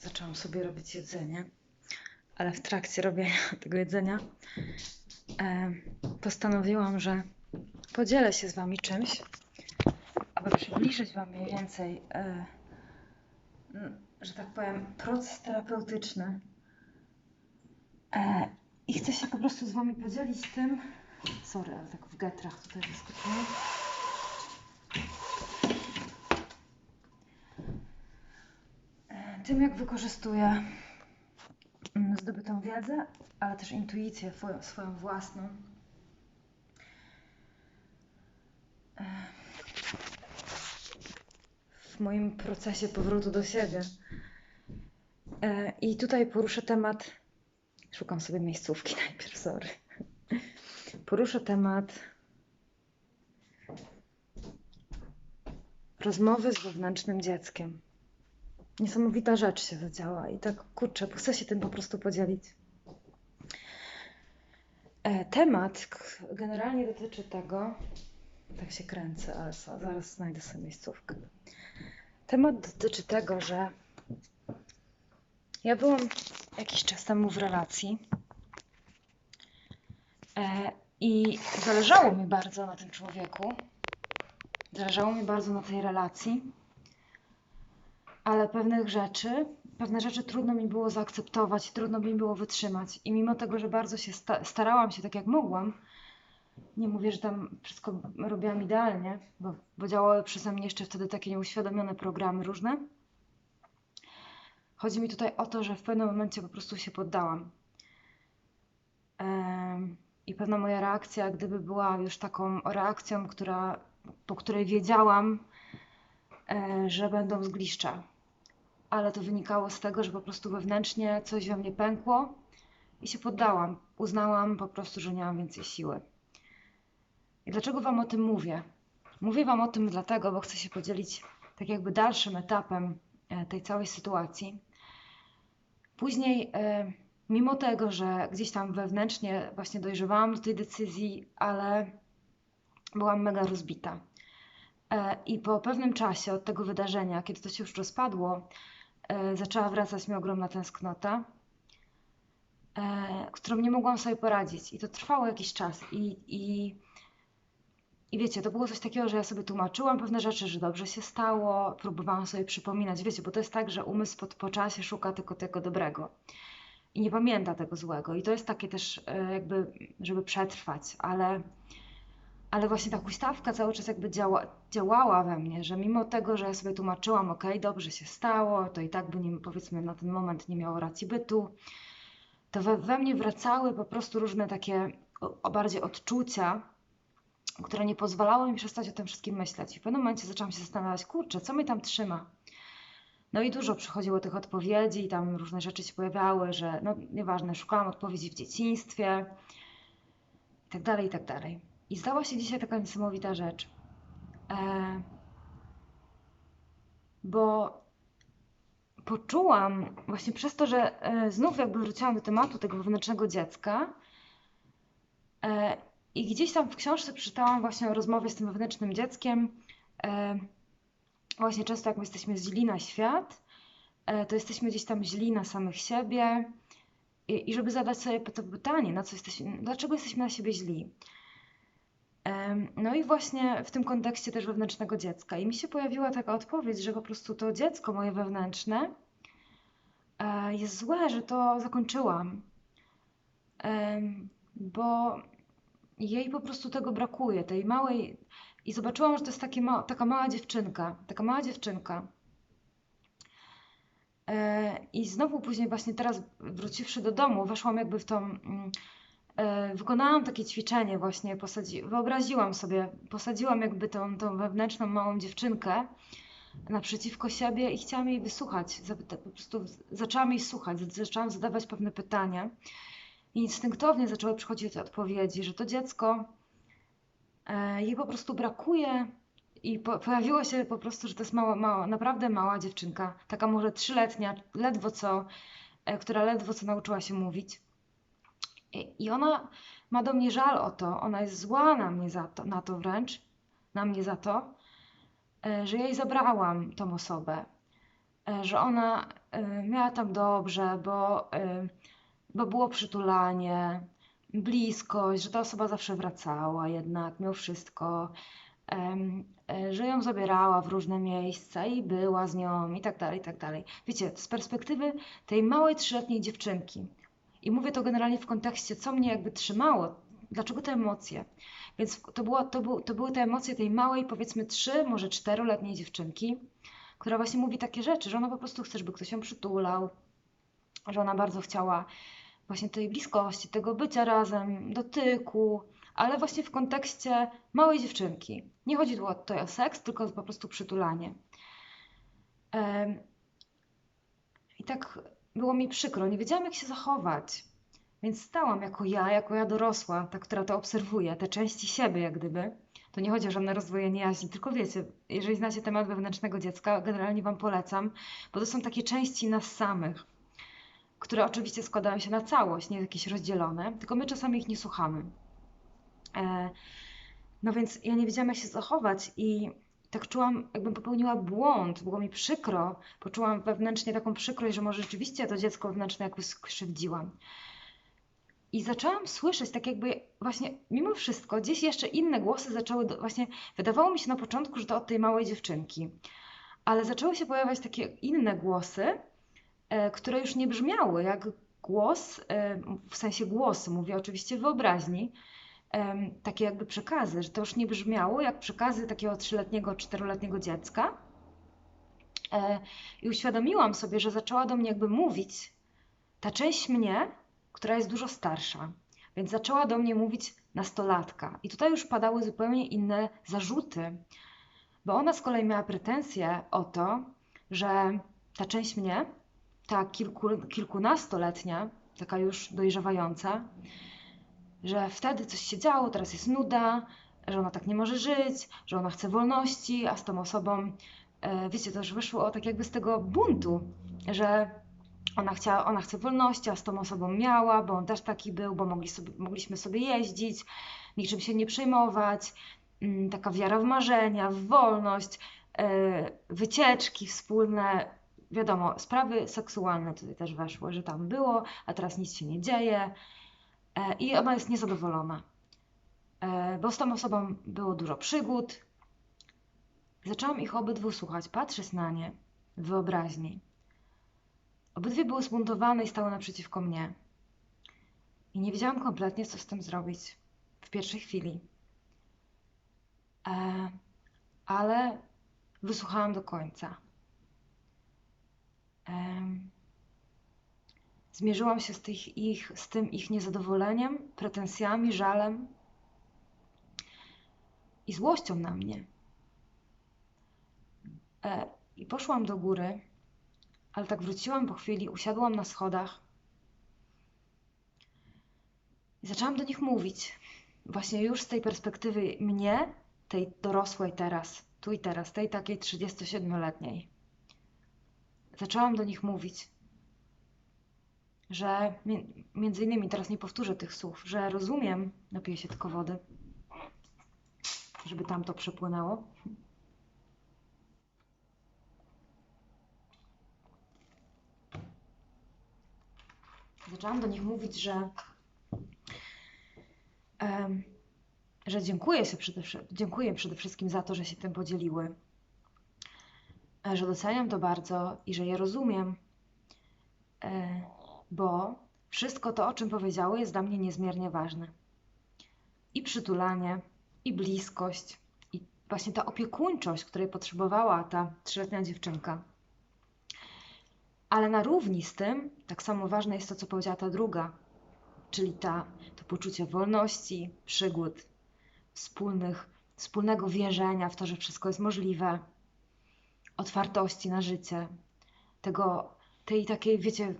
zaczęłam sobie robić jedzenie, ale w trakcie robienia tego jedzenia postanowiłam, że podzielę się z Wami czymś, aby przybliżyć Wam mniej więcej, e, że tak powiem, proces terapeutyczny. E, I chcę się po prostu z Wami podzielić tym, sorry, ale tak w getrach tutaj wyskoczyłam. Tym, jak wykorzystuję mm, zdobytą wiedzę, ale też intuicję swoją, własną. E, w moim procesie powrotu do siebie. E, I tutaj poruszę temat. Szukam sobie miejscówki najpierw, sorry. Poruszę temat rozmowy z wewnętrznym dzieckiem niesamowita rzecz się zadziała i tak kurczę, chcę się tym po prostu podzielić. E, temat generalnie dotyczy tego, tak się kręcę, ale zaraz znajdę sobie miejscówkę. Temat dotyczy tego, że ja byłam jakiś czas temu w relacji e, i zależało mi bardzo na tym człowieku. Zależało mi bardzo na tej relacji ale pewnych rzeczy, pewne rzeczy trudno mi było zaakceptować, trudno mi było wytrzymać. I mimo tego, że bardzo się sta starałam się tak jak mogłam, nie mówię, że tam wszystko robiłam idealnie, bo, bo działały przeze mnie jeszcze wtedy takie nieuświadomione programy różne. Chodzi mi tutaj o to, że w pewnym momencie po prostu się poddałam. I pewna moja reakcja, gdyby była już taką reakcją, która, po której wiedziałam, e, że będą zgliszcza, ale to wynikało z tego, że po prostu wewnętrznie coś we mnie pękło i się poddałam. Uznałam po prostu, że nie mam więcej siły. I dlaczego Wam o tym mówię? Mówię Wam o tym dlatego, bo chcę się podzielić tak jakby dalszym etapem e, tej całej sytuacji. Później, e, mimo tego, że gdzieś tam wewnętrznie właśnie dojrzewałam do tej decyzji, ale byłam mega rozbita. E, I po pewnym czasie od tego wydarzenia, kiedy to się już rozpadło, zaczęła wracać mi ogromna tęsknota, e, którą nie mogłam sobie poradzić. I to trwało jakiś czas. I, i, I wiecie, to było coś takiego, że ja sobie tłumaczyłam pewne rzeczy, że dobrze się stało, próbowałam sobie przypominać. Wiecie, bo to jest tak, że umysł po, po czasie szuka tylko tego dobrego i nie pamięta tego złego. I to jest takie też e, jakby, żeby przetrwać, ale ale właśnie ta huśtawka cały czas jakby działa, działała we mnie, że mimo tego, że ja sobie tłumaczyłam, ok, dobrze się stało, to i tak by nie, powiedzmy na ten moment nie miało racji bytu, to we, we mnie wracały po prostu różne takie o, bardziej odczucia, które nie pozwalały mi przestać o tym wszystkim myśleć. I w pewnym momencie zaczęłam się zastanawiać, kurczę, co mnie tam trzyma? No i dużo przychodziło tych odpowiedzi, i tam różne rzeczy się pojawiały, że no nieważne, szukałam odpowiedzi w dzieciństwie i tak dalej, i tak dalej. I stała się dzisiaj taka niesamowita rzecz. E, bo poczułam właśnie przez to, że e, znów jakby wróciłam do tematu tego wewnętrznego dziecka e, i gdzieś tam w książce przeczytałam właśnie o rozmowie z tym wewnętrznym dzieckiem. E, właśnie często jak my jesteśmy źli na świat, e, to jesteśmy gdzieś tam źli na samych siebie i, i żeby zadać sobie to pytanie, na co jesteśmy, dlaczego jesteśmy na siebie źli. No i właśnie w tym kontekście też wewnętrznego dziecka. I mi się pojawiła taka odpowiedź, że po prostu to dziecko moje wewnętrzne e, jest złe, że to zakończyłam. Bo jej po prostu tego brakuje, tej małej. I zobaczyłam, że to jest ma... taka mała dziewczynka, taka mała dziewczynka. E, I znowu później, właśnie teraz wróciwszy do domu, weszłam jakby w tą mm, wykonałam takie ćwiczenie właśnie, posadzi, wyobraziłam sobie, posadziłam jakby tą, tą wewnętrzną małą dziewczynkę naprzeciwko siebie i chciałam jej wysłuchać, po prostu zaczęłam jej słuchać, zaczęłam zadawać pewne pytania i instynktownie zaczęły przychodzić odpowiedzi, że to dziecko e, jej po prostu brakuje i po, pojawiło się po prostu, że to jest mała, mała, naprawdę mała dziewczynka, taka może trzyletnia, ledwo co, e, która ledwo co nauczyła się mówić i ona ma do mnie żal o to, ona jest zła na mnie za to, na to wręcz, na mnie za to, e, że jej zabrałam tą osobę. e, że ona e, miała tam dobrze, bo, bo było przytulanie, bliskość, że ta osoba zawsze wracała jednak, miał wszystko, że ją zabierała w różne miejsca i była z nią i tak dalej, i tak dalej. Wiecie, z perspektywy tej małej trzyletniej dziewczynki, i mówię to generalnie w kontekście, co mnie jakby trzymało, dlaczego te emocje. Więc to, było, to, był, to były te emocje tej małej, powiedzmy trzy, może czteroletniej dziewczynki, która właśnie mówi takie rzeczy, że ona po prostu chce, żeby ktoś ją przytulał, że ona bardzo chciała właśnie tej bliskości, tego bycia razem, dotyku, ale właśnie w kontekście małej dziewczynki. Nie chodzi tu tutaj o seks, tylko po prostu przytulanie. I tak było mi przykro, nie wiedziałam jak się zachować. Więc stałam jako ja, jako ja dorosła, ta, która to obserwuje, te części siebie jak gdyby. To nie chodzi o żadne rozwojenie jaźni, tylko wiecie, jeżeli znacie temat wewnętrznego dziecka, generalnie Wam polecam, bo to są takie części nas samych, które oczywiście składają się na całość, nie jakieś rozdzielone, tylko my czasami ich nie słuchamy. E, no więc ja nie wiedziałam, jak się zachować i tak czułam, jakbym popełniła błąd, było mi przykro, poczułam wewnętrznie taką przykrość, że może rzeczywiście to dziecko wewnętrzne jakoś skrzywdziłam. I zaczęłam słyszeć, tak jakby właśnie mimo wszystko, gdzieś jeszcze inne głosy zaczęły, do, właśnie wydawało mi się na początku, że to od tej małej dziewczynki, ale zaczęły się pojawiać takie inne głosy, e, które już nie brzmiały jak głos, e, w sensie głosu, mówię oczywiście wyobraźni, takie jakby przekazy, że to już nie brzmiało jak przekazy takiego trzyletniego, czteroletniego dziecka. E, I uświadomiłam sobie, że zaczęła do mnie jakby mówić ta część mnie, która jest dużo starsza. Więc zaczęła do mnie mówić nastolatka. I tutaj już padały zupełnie inne zarzuty, bo ona z kolei miała pretensje o to, że ta część mnie, ta kilku, kilkunastoletnia, taka już dojrzewająca, że wtedy coś się działo, teraz jest nuda, że ona tak nie może żyć, że ona chce wolności, a z tą osobą, e, wiecie, to już wyszło tak jakby z tego buntu, że ona, chciała, ona chce wolności, a z tą osobą miała, bo on też taki był, bo mogli sobie, mogliśmy sobie jeździć, niczym się nie przejmować. Mm, taka wiara w marzenia, w wolność, e, wycieczki wspólne. Wiadomo, sprawy seksualne tutaj też weszły, że tam było, a teraz nic się nie dzieje. E, I ona jest niezadowolona, e, bo z tą osobą było dużo przygód. Zaczęłam ich obydwu słuchać, patrzeć na nie w wyobraźni. Obydwie były zbuntowane i stały naprzeciwko mnie. I nie wiedziałam kompletnie, co z tym zrobić w pierwszej chwili. E, ale wysłuchałam do końca. E, zmierzyłam się z, tych ich, z tym ich niezadowoleniem, pretensjami, żalem i złością na mnie. E, I poszłam do góry ale tak wróciłam po chwili, usiadłam na schodach i zaczęłam do nich mówić. Właśnie już z tej perspektywy mnie, tej dorosłej teraz, tu i teraz, tej takiej 37-letniej. Zaczęłam do nich mówić, że między innymi, teraz nie powtórzę tych słów, że rozumiem, napiję się tylko wody, żeby tam to przepłynęło. zaczęłam do nich mówić, że, um, że dziękuję, się przede, dziękuję przede wszystkim za to, że się tym podzieliły, e, że doceniam to bardzo i że je rozumiem, e, bo wszystko to, o czym powiedziały, jest dla mnie niezmiernie ważne. I przytulanie, i bliskość, i właśnie ta opiekuńczość, której potrzebowała ta trzyletnia dziewczynka. Ale na równi z tym, tak samo ważne jest to, co powiedziała ta druga, czyli ta, to poczucie wolności, przygód, wspólnych, wspólnego wierzenia w to, że wszystko jest możliwe, otwartości na życie, tego, tej takiej, wiecie,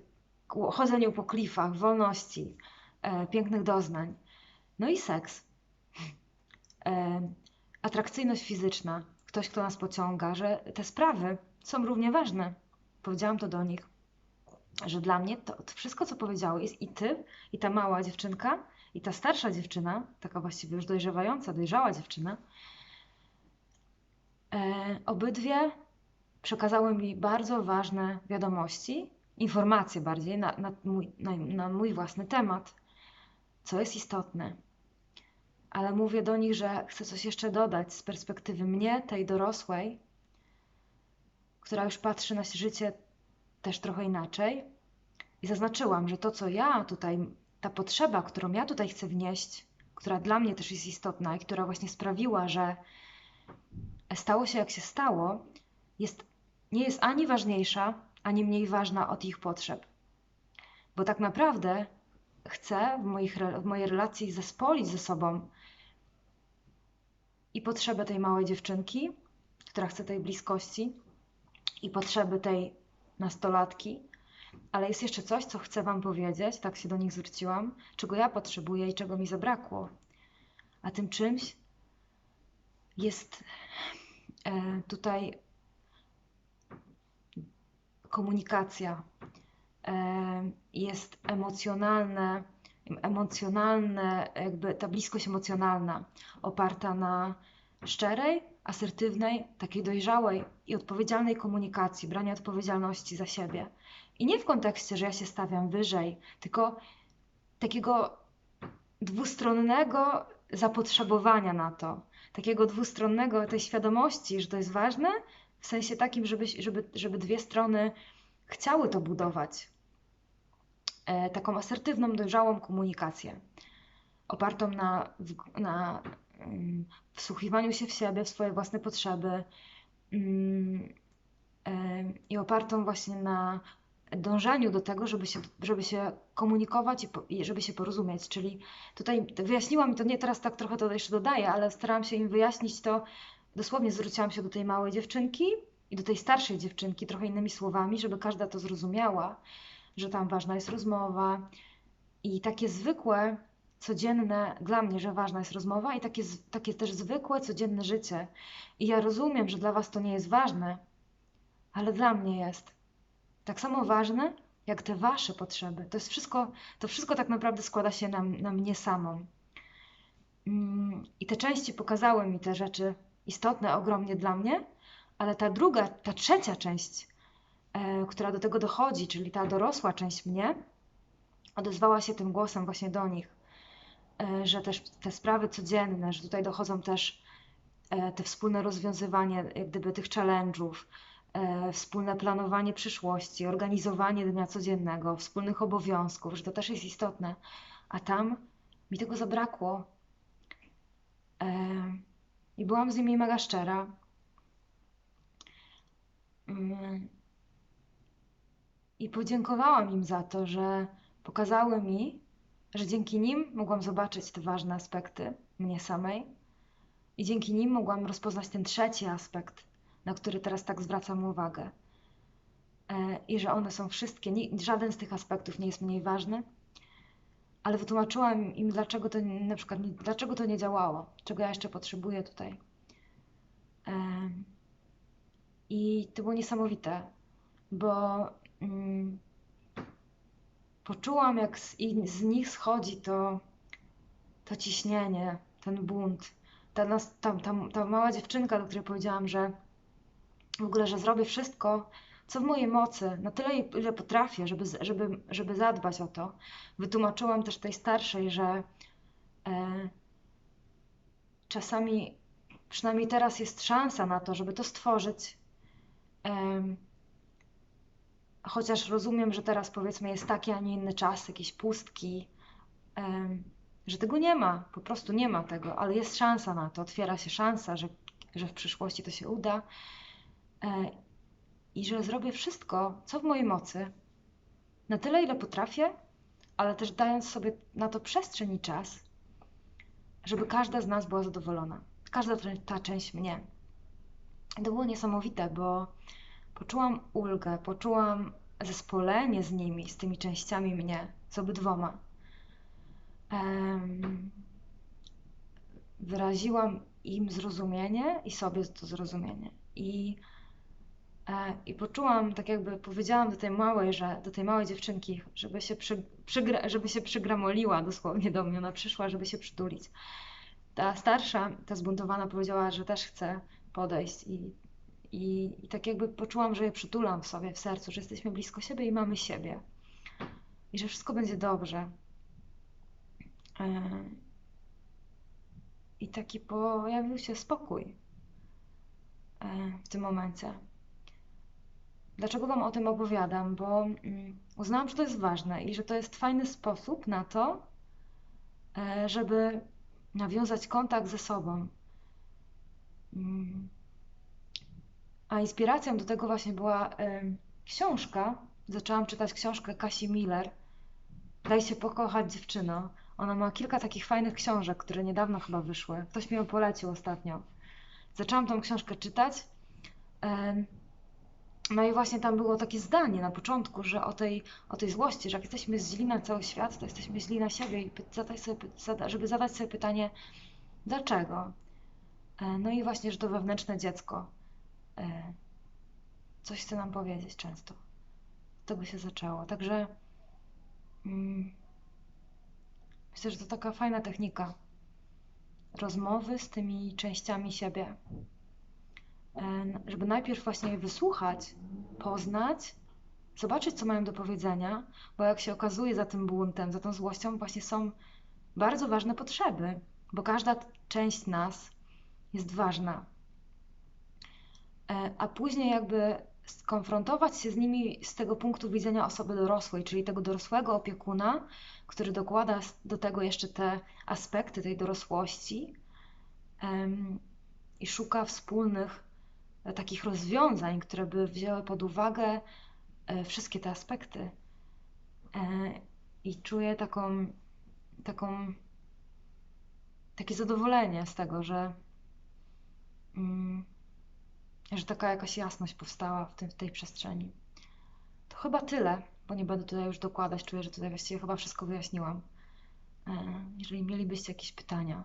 chodzeniu po klifach, wolności, e, pięknych doznań. No i seks. E, atrakcyjność fizyczna, ktoś, kto nas pociąga, że te sprawy są równie ważne powiedziałam to do nich, że dla mnie to, to wszystko, co powiedziały, jest i ty, i ta mała dziewczynka, i ta starsza dziewczyna, taka właściwie już dojrzewająca, dojrzała dziewczyna, e, obydwie przekazały mi bardzo ważne wiadomości, informacje bardziej na, na, mój, na, na mój własny temat, co jest istotne. Ale mówię do nich, że chcę coś jeszcze dodać z perspektywy mnie, tej dorosłej, która już patrzy na życie też trochę inaczej. I zaznaczyłam, że to, co ja tutaj, ta potrzeba, którą ja tutaj chcę wnieść, która dla mnie też jest istotna i która właśnie sprawiła, że stało się jak się stało, jest, nie jest ani ważniejsza, ani mniej ważna od ich potrzeb. Bo tak naprawdę chcę w, moich, w mojej relacji zespolić ze sobą i potrzebę tej małej dziewczynki, która chce tej bliskości, i potrzeby tej nastolatki, ale jest jeszcze coś, co chcę Wam powiedzieć, tak się do nich zwróciłam, czego ja potrzebuję i czego mi zabrakło. A tym czymś jest e, tutaj komunikacja, jest emocjonalne, emocjonalne, jakby ta bliskość emocjonalna, oparta na szczerej, asertywnej, takiej dojrzałej i odpowiedzialnej komunikacji, brania odpowiedzialności za siebie. I nie w kontekście, że ja się stawiam wyżej, tylko takiego dwustronnego zapotrzebowania na to, takiego dwustronnego tej świadomości, że to jest ważne, w sensie takim, żeby, żeby, żeby dwie strony chciały to budować. E, taką asertywną, dojrzałą komunikację, opartą na, na um, wsłuchiwaniu się w siebie, w swoje własne potrzeby um, e, i opartą właśnie na dążeniu do tego, żeby się, żeby się komunikować i, po, i, żeby się porozumieć. Czyli tutaj wyjaśniłam, to nie teraz tak trochę to jeszcze dodaję, ale starałam się im wyjaśnić to dosłownie zwróciłam się do tej małej dziewczynki i do tej starszej dziewczynki trochę innymi słowami, żeby każda to zrozumiała, że tam ważna jest rozmowa i takie zwykłe, codzienne, dla mnie, że ważna jest rozmowa i takie, takie też zwykłe, codzienne życie. I ja rozumiem, że dla Was to nie jest ważne, ale dla mnie jest. Tak samo ważne, jak te Wasze potrzeby. To jest wszystko, to wszystko tak naprawdę składa się na, na mnie samą. Mm, I te części pokazały mi te rzeczy istotne ogromnie dla mnie, ale ta druga, ta trzecia część, e, która do tego dochodzi, czyli ta dorosła część mnie, odezwała się tym głosem właśnie do nich, e, że też te sprawy codzienne, że tutaj dochodzą też e, te wspólne rozwiązywanie jak gdyby tych challenge'ów, wspólne planowanie przyszłości, organizowanie dnia codziennego, wspólnych obowiązków, że to też jest istotne. A tam mi tego zabrakło. I byłam z nimi mega szczera. Mm. I podziękowałam im za to, że pokazały mi, że dzięki nim mogłam zobaczyć te ważne aspekty mnie samej. I dzięki nim mogłam rozpoznać ten trzeci aspekt, na który teraz tak zwracam uwagę. E, I że one są wszystkie, żaden z tych aspektów nie jest mniej ważny, ale wytłumaczyłam im, dlaczego to na przykład, dlaczego to nie działało, czego ja jeszcze potrzebuję tutaj. I to było niesamowite, bo mm, poczułam, jak z, z, nich schodzi to, to ciśnienie, ten bunt. Ta, ta, ta, ta mała dziewczynka, do której powiedziałam, że w ogóle, że zrobię wszystko, co w mojej mocy, na tyle, ile potrafię, żeby, żeby, żeby zadbać o to. Wytłumaczyłam też tej starszej, że e, czasami, przynajmniej teraz jest szansa na to, żeby to stworzyć. E, chociaż rozumiem, że teraz powiedzmy jest taki, a nie inny czas, jakieś pustki, e, że tego nie ma, po prostu nie ma tego, ale jest szansa na to, otwiera się szansa, że, że w przyszłości to się uda. I że zrobię wszystko, co w mojej mocy, na tyle, ile potrafię, ale też dając sobie na to przestrzeń i czas, żeby każda z nas była zadowolona. Każda ta część mnie. To było niesamowite, bo poczułam ulgę, poczułam zespolenie z nimi, z tymi częściami mnie, z obydwoma. Um, wyraziłam im zrozumienie i sobie to zrozumienie. I I poczułam, tak jakby powiedziałam do tej małej, że do tej małej dziewczynki, żeby się, przy, przygra, żeby się przygramoliła dosłownie do mnie, ona przyszła, żeby się przytulić. Ta starsza, ta zbuntowana powiedziała, że też chce podejść i, I, I tak jakby poczułam, że je przytulam w sobie, w sercu, że jesteśmy blisko siebie i mamy siebie. I że wszystko będzie dobrze. E, I taki pojawił się spokój e, w tym momencie. Dlaczego Wam o tym opowiadam? Bo mm, uznałam, że to jest ważne i że to jest fajny sposób na to, e, żeby nawiązać kontakt ze sobą. Mm. A inspiracją do tego właśnie była książka. Zaczęłam czytać książkę Kasi Miller. Daj się pokochać dziewczyno. Ona ma kilka takich fajnych książek, które niedawno chyba wyszły. Ktoś mi ją polecił ostatnio. Zaczęłam tą książkę czytać. No i właśnie tam było takie zdanie na początku, że o tej, o tej złości, że jak jesteśmy źli na cały świat, to jesteśmy źli na siebie i sobie, żeby zadać sobie pytanie, dlaczego? E, no i właśnie, że to wewnętrzne dziecko e, coś chce nam powiedzieć często. To by się zaczęło. Także mm, myślę, że to taka fajna technika rozmowy z tymi częściami siebie żeby najpierw właśnie je wysłuchać, poznać, zobaczyć, co mają do powiedzenia, bo jak się okazuje za tym buntem, za tą złością, właśnie są bardzo ważne potrzeby, bo każda część nas jest ważna. E, a później jakby skonfrontować się z nimi z tego punktu widzenia osoby dorosłej, czyli tego dorosłego opiekuna, który dokłada do tego jeszcze te aspekty tej dorosłości um, i szuka wspólnych takich rozwiązań, które by wzięły pod uwagę e, wszystkie te aspekty. E, I czuję taką, taką, takie zadowolenie z tego, że, mm, że taka jakaś jasność powstała w, tym, w tej przestrzeni. To chyba tyle, bo nie będę tutaj już dokładać. Czuję, że tutaj właściwie chyba wszystko wyjaśniłam. E, jeżeli mielibyście jakieś pytania,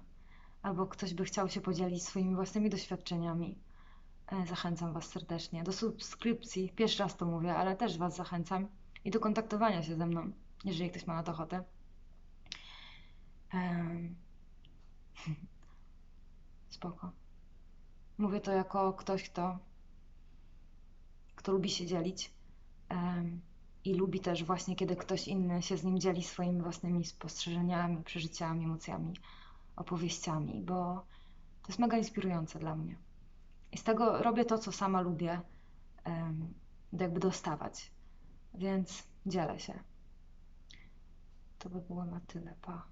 albo ktoś by chciał się podzielić swoimi własnymi doświadczeniami, E, zachęcam Was serdecznie do subskrypcji. Pierwszy raz to mówię, ale też Was zachęcam i do kontaktowania się ze mną, jeżeli ktoś ma na to ochotę. Spoko. Mówię to jako ktoś, kto, kto lubi się dzielić i lubi też właśnie, kiedy ktoś inny się z nim dzieli swoimi własnymi spostrzeżeniami, przeżyciami, emocjami, opowieściami, bo to jest mega inspirujące dla mnie. I z tego robię to, co sama lubię jakby dostawać. Więc dzielę się. To by było na tyle. Pa.